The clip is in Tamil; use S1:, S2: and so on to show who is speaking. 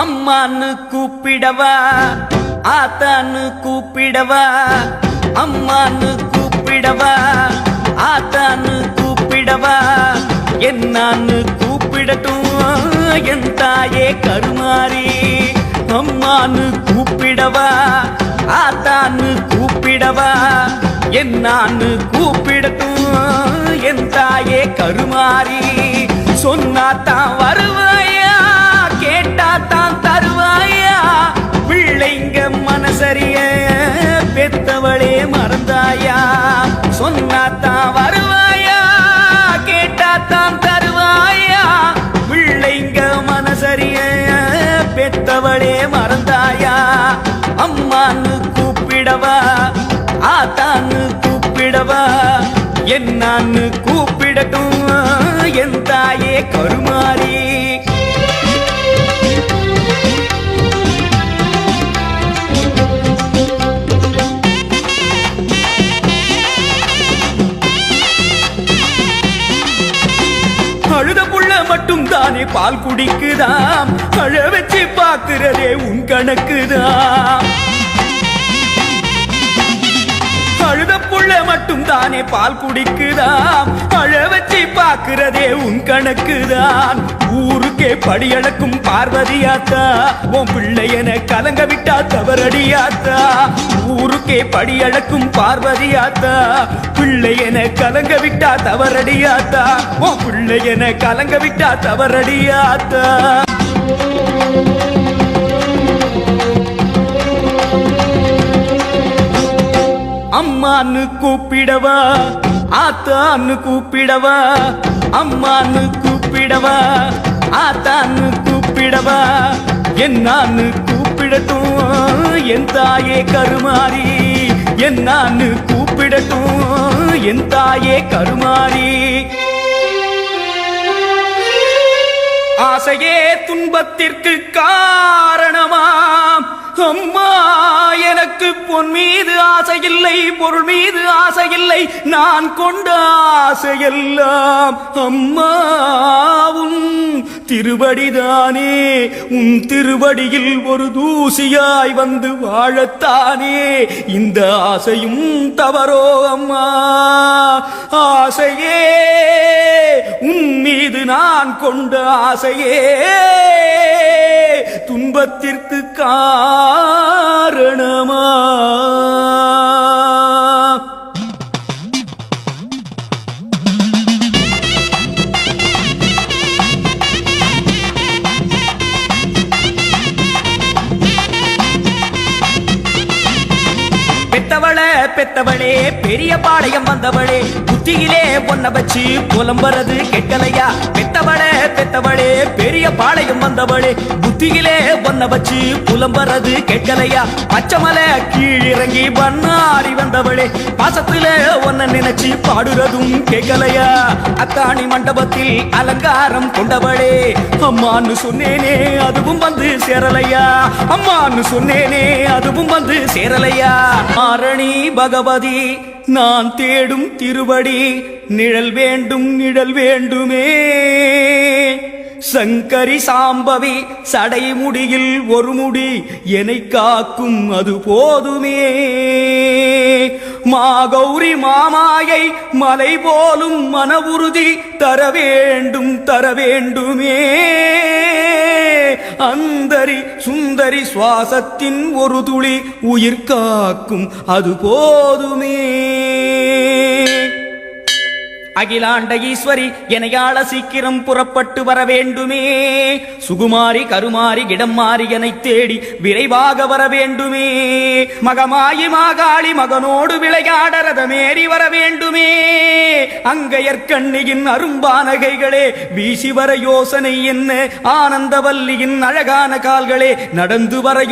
S1: அம்மான்னு கூப்பிடவா ஆத்தான்னு கூப்பிடவா அம்மான்னு கூப்பிடவா ஆத்தான்னு கூப்பிடவா. என்னான்னு கூப்பிடட்டும் என் தாயே கருமாறி. அம்மான்னு கூப்பிடவா ஆத்தான்னு கூப்பிடவா. என்னான்னு கூப்பிடட்டும் என் தாயே கருமாறி. சொன்னாத்தான் வருவாயா கேட்டா பெத்தவளே மறந்தாயா? சொன்னாத்தான் வருவாயா? கேட்டாத்தான் தருவாயா? பிள்ளைங்க மனசரிய பெத்தவளே மறந்தாயா? அம்மான்னு கூப்பிடவா? ஆத்தான்னு கூப்பிடவா? என்னான்னு கூப்பிடட்டும் என் தாயே கருமாறி. மட்டும் தானே பால் குடிக்குதாம்? அழ வச்சு பாக்குறதே உன் கணக்குதான் அழுத புள்ள மட்டும் தானே பால் குடிக்குதாம்? அழ வச்சு பாக்குறதே உன் கணக்குதான். ஊருக்கே படியளக்கும் பார்வதியாத்தா உன் பிள்ளையன கலங்க விட்டா தவறடியாத்தா. ஊருக்கே படியளக்கும் பார்வதியாத்தா பிள்ளை என கலங்க விட்டா தவறடியாத்தா பிள்ளை என கலங்க விட்டா தவறடியாத்தா அம்மான்னு கூப்பிடவா? ஆத்தான்னு கூப்பிடவா? அம்மான்னு கூப்பிடவா? ஆத்தான்னு கூப்பிடவா? என்னான்னு கூப்பிடட்டும். என் தாயே கருமாறி என்னான்னு கூப்பிடட்டும். என் தாயே கருமாறி. ஆசையே துன்பத்திற்கு காரணமாம். அம்மா எனக்கு பொன் மீது ஆசை இல்லை பொருள் மீது ஆசை இல்லை நான் கொண்ட ஆசையெல்லாம் அம்மாவும் திருவடிதானே? உன் திருவடியில் ஒரு தூசியாய் வந்து வாழத்தானே? இந்த ஆசையும் தவறோ அம்மா. ஆசையே உன் மீது நான் கொண்ட ஆசையே. துன்பத்திற்கு காரணமா? பெத்தவளே பெரிய பாளையம் வந்தவளே. புத்தியிலே பொன்ன வச்சு புலம்புறது கெட்டலையா? பெத்தவளே பெத்தவளே பெரிய பாளையம் வந்தவளே புத்தியிலே பொன்ன வச்சு புலம்புறது கெட்டலையா? பச்சைமலை கீழிறங்கி பண்ணாடி வந்தவளே பாசத்துல ஒன்ன நினைச்சு பாடுறதும் கேட்கலையா? அத்தாணி மண்டபத்தில் அலங்காரம் கொண்டவளே அம்மான்னு சொன்னேனே அதுவும் வந்து சேரலையா? அம்மான்னு சொன்னேனே அதுவும் வந்து சேரலையா? ஆரணி பகவதி நான் தேடும் திருவடி நிழல் வேண்டும் நிழல் வேண்டுமே. சங்கரி சாம்பவி சடைமுடியில் ஒரு முடி என்னை காக்கும் அது போதுமே. மாகௌரி மாமாயை மலை போலும் மன உறுதி தர வேண்டும் தர வேண்டுமே. அந்தரி சுந்தரி சுவாசத்தின் ஒரு துளி உயிர் காக்கும். அது போதுமே. அகிலாண்ட ஈஸ்வரி எனையாள சீக்கிரம் புறப்பட்டு வர வேண்டுமே. சுகுமாரி கருமாரி இடம் மாறி என தேடி விரைவாக வர வேண்டுமே. மகமாயி மாகாளி மகனோடு விளையாட ரதமேறி வர வேண்டுமே. அங்கையற்கண்ணியின் அரும்பானகைகளே வீசி வர யோசனை என்ன? ஆனந்தவல்லியின் அழகான கால்களே நடந்து வர